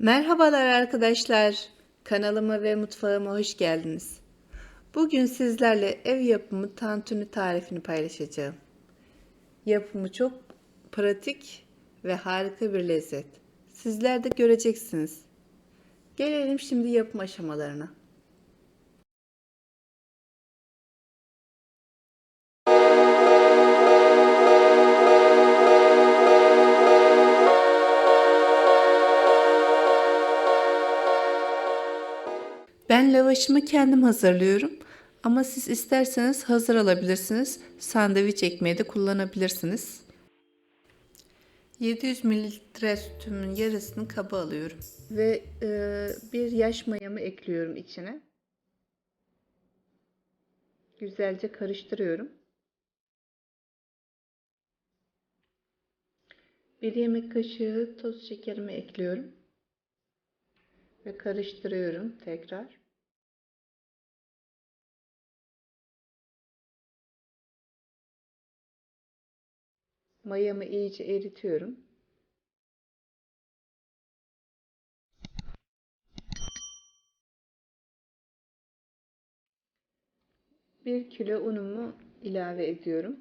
Merhabalar arkadaşlar. Kanalıma ve mutfağıma hoş geldiniz. Bugün sizlerle ev yapımı tantuni tarifini paylaşacağım. Yapımı çok pratik ve harika bir lezzet. Sizler de göreceksiniz. Gelelim şimdi yapım aşamalarına. Ben lavaşımı kendim hazırlıyorum. Ama siz isterseniz hazır alabilirsiniz. Sandviç ekmeği de kullanabilirsiniz. 700 mililitre sütümün yarısını kaba alıyorum. Ve e, bir yaş mayamı ekliyorum içine. Güzelce karıştırıyorum. Bir yemek kaşığı toz şekerimi ekliyorum. Ve karıştırıyorum tekrar. Mayamı iyice eritiyorum. Bir kilo unumu ilave ediyorum.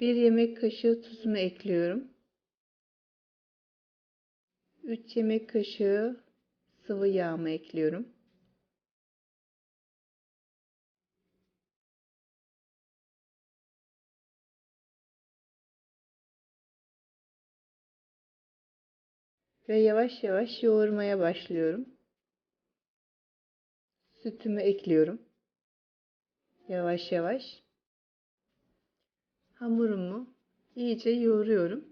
Bir yemek kaşığı tuzumu ekliyorum. 3 yemek kaşığı sıvı yağımı ekliyorum. Ve yavaş yavaş yoğurmaya başlıyorum. Sütümü ekliyorum. Yavaş yavaş. Hamurumu iyice yoğuruyorum.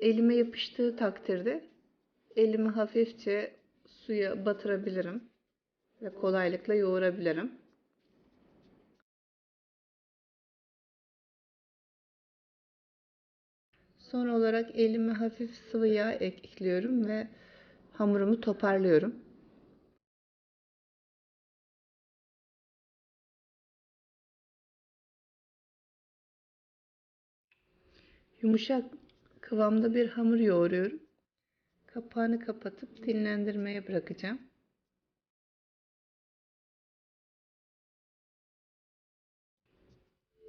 Elime yapıştığı takdirde elimi hafifçe suya batırabilirim ve kolaylıkla yoğurabilirim. Son olarak elime hafif sıvı yağ ekliyorum ve hamurumu toparlıyorum. Yumuşak kıvamda bir hamur yoğuruyorum. Kapağını kapatıp dinlendirmeye bırakacağım.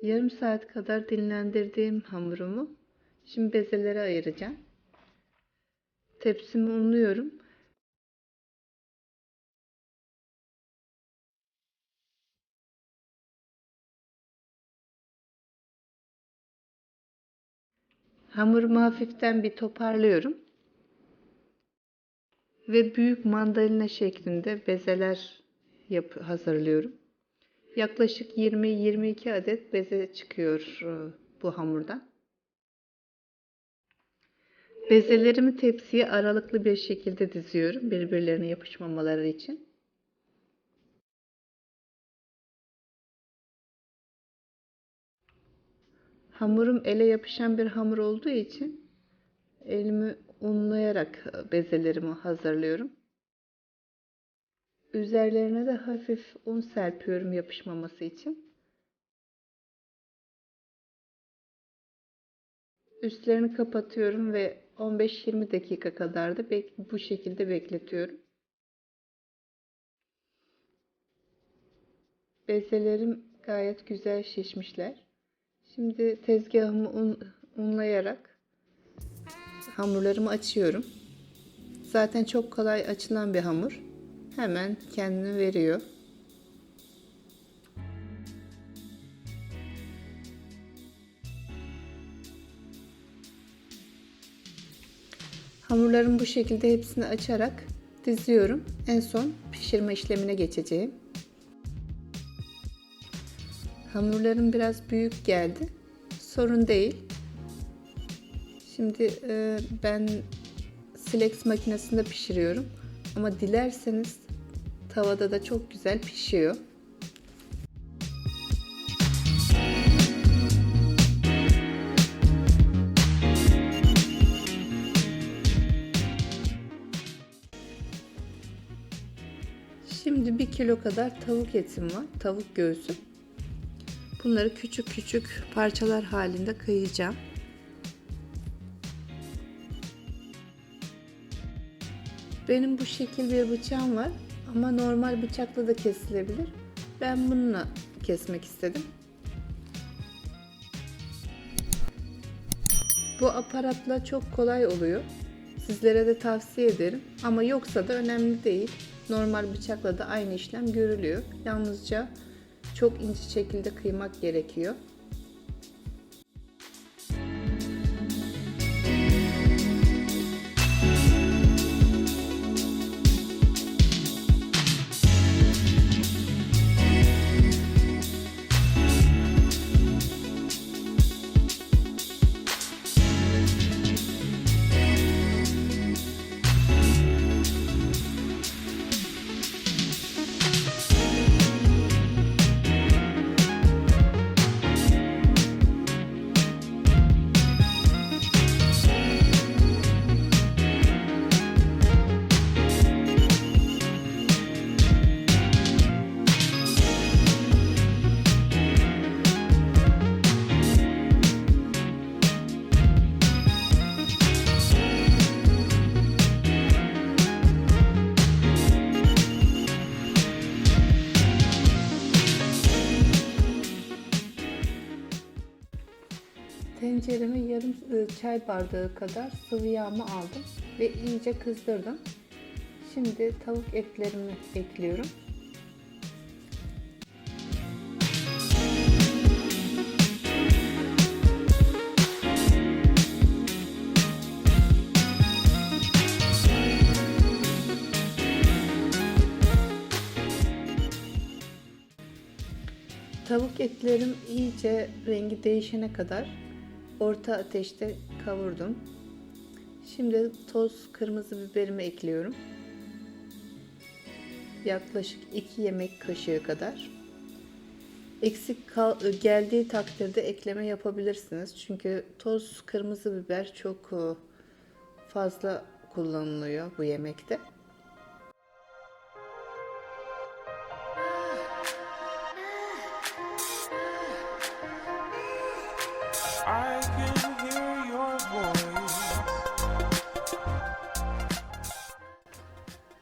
Yarım saat kadar dinlendirdiğim hamurumu şimdi bezelere ayıracağım. Tepsimi unluyorum. Hamurumu hafiften bir toparlıyorum. Ve büyük mandalina şeklinde bezeler yap hazırlıyorum. Yaklaşık 20-22 adet beze çıkıyor e, bu hamurdan. Bezelerimi tepsiye aralıklı bir şekilde diziyorum birbirlerine yapışmamaları için. Hamurum ele yapışan bir hamur olduğu için elimi unlayarak bezelerimi hazırlıyorum. Üzerlerine de hafif un serpiyorum yapışmaması için. Üstlerini kapatıyorum ve 15-20 dakika kadar da bu şekilde bekletiyorum. Bezelerim gayet güzel şişmişler. Şimdi tezgahımı un, unlayarak hamurlarımı açıyorum. Zaten çok kolay açılan bir hamur. Hemen kendini veriyor. Hamurlarımı bu şekilde hepsini açarak diziyorum. En son pişirme işlemine geçeceğim. Hamurlarım biraz büyük geldi. Sorun değil. Şimdi e, ben Silex makinesinde pişiriyorum. Ama dilerseniz tavada da çok güzel pişiyor. Şimdi bir kilo kadar tavuk etim var. Tavuk göğsü. Bunları küçük küçük parçalar halinde kıyacağım. Benim bu şekil bir bıçağım var ama normal bıçakla da kesilebilir. Ben bununla kesmek istedim. Bu aparatla çok kolay oluyor. Sizlere de tavsiye ederim. Ama yoksa da önemli değil. Normal bıçakla da aynı işlem görülüyor. Yalnızca çok ince şekilde kıymak gerekiyor. Tencereme yarım e, çay bardağı kadar sıvı yağımı aldım ve iyice kızdırdım. Şimdi tavuk etlerimi ekliyorum. Tavuk etlerim iyice rengi değişene kadar orta ateşte kavurdum. Şimdi toz kırmızı biberimi ekliyorum. Yaklaşık 2 yemek kaşığı kadar. Eksik kal geldiği takdirde ekleme yapabilirsiniz. Çünkü toz kırmızı biber çok e, fazla kullanılıyor bu yemekte.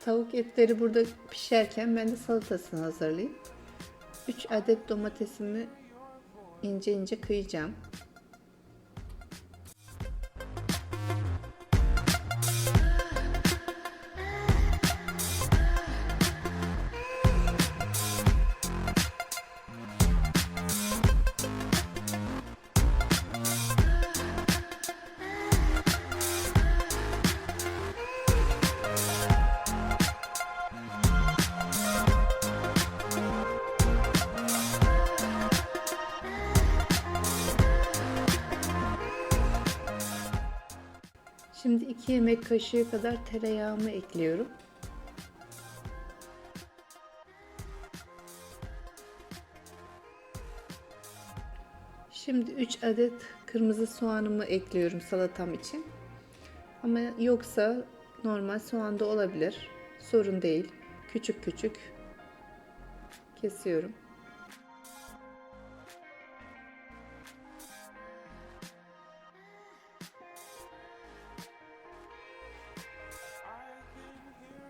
Tavuk etleri burada pişerken ben de salatasını hazırlayayım. 3 adet domatesimi ince ince kıyacağım. Şimdi 2 yemek kaşığı kadar tereyağımı ekliyorum. Şimdi 3 adet kırmızı soğanımı ekliyorum salatam için. Ama yoksa normal soğan da olabilir. Sorun değil. Küçük küçük kesiyorum.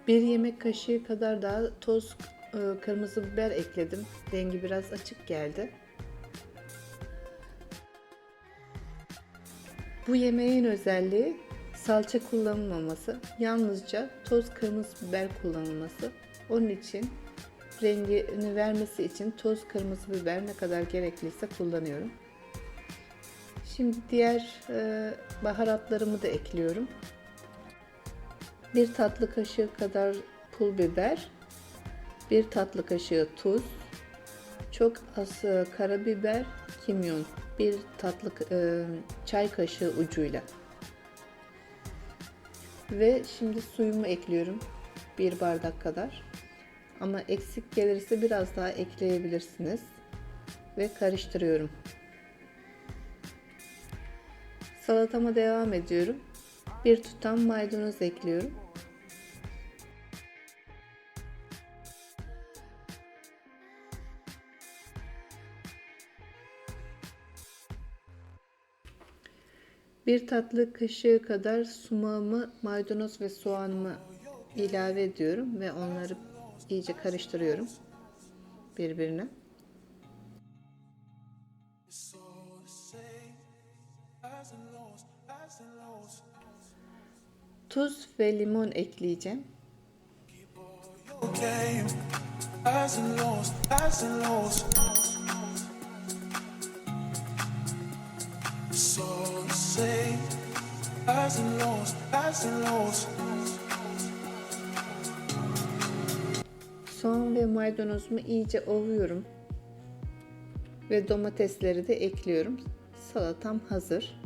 Bir yemek kaşığı kadar daha toz e, kırmızı biber ekledim. Rengi biraz açık geldi. Bu yemeğin özelliği salça kullanılmaması, yalnızca toz kırmızı biber kullanılması. Onun için rengini vermesi için toz kırmızı biber ne kadar gerekliyse kullanıyorum. Şimdi diğer e, baharatlarımı da ekliyorum. Bir tatlı kaşığı kadar pul biber, bir tatlı kaşığı tuz, çok az e, karabiber, kimyon, bir tatlı e, çay kaşığı ucuyla. Ve şimdi suyumu ekliyorum. Bir bardak kadar. Ama eksik gelirse biraz daha ekleyebilirsiniz. Ve karıştırıyorum. Salatama devam ediyorum bir tutam maydanoz ekliyorum. Bir tatlı kaşığı kadar sumağımı, maydanoz ve soğanımı ilave ediyorum ve onları iyice karıştırıyorum birbirine. It's all the same. Highs and lows, highs and lows. Lows, highs and lows. Soğan ve maydanozumu iyice ovuyorum. Ve domatesleri de ekliyorum. Salatam hazır.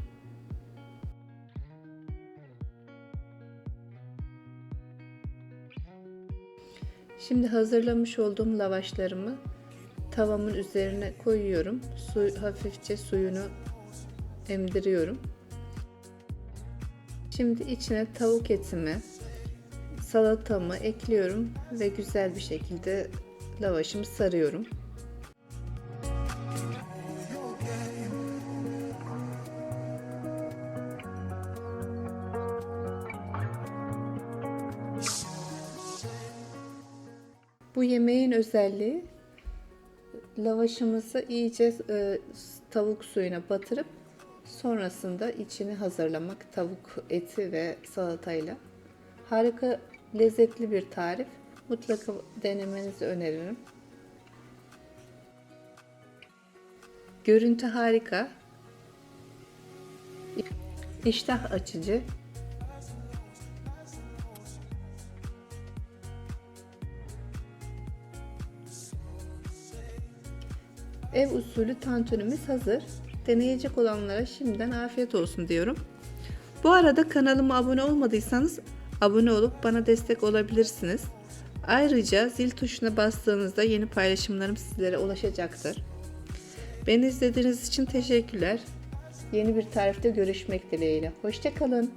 Şimdi hazırlamış olduğum lavaşlarımı tavamın üzerine koyuyorum. Su, hafifçe suyunu emdiriyorum. Şimdi içine tavuk etimi, salatamı ekliyorum ve güzel bir şekilde lavaşımı sarıyorum. Bu yemeğin özelliği lavaşımızı iyice e, tavuk suyuna batırıp sonrasında içini hazırlamak tavuk eti ve salatayla. Harika lezzetli bir tarif. Mutlaka denemenizi öneririm. Görüntü harika. İştah açıcı. Ev usulü tantunimiz hazır. Deneyecek olanlara şimdiden afiyet olsun diyorum. Bu arada kanalıma abone olmadıysanız abone olup bana destek olabilirsiniz. Ayrıca zil tuşuna bastığınızda yeni paylaşımlarım sizlere ulaşacaktır. Beni izlediğiniz için teşekkürler. Yeni bir tarifte görüşmek dileğiyle. Hoşçakalın.